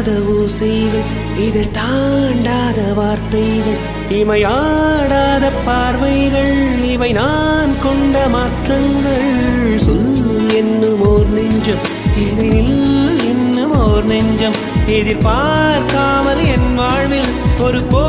தீண்டாத ஓசைகள் இதில் தாண்டாத வார்த்தைகள் இமையாடாத பார்வைகள் இவை நான் கொண்ட மாற்றங்கள். சொல் என்னும் ஓர் நெஞ்சம் எனில் இன்னும் ஓர் நெஞ்சம். எதிர்பார்க்காமல் என் வாழ்வில் ஒரு போ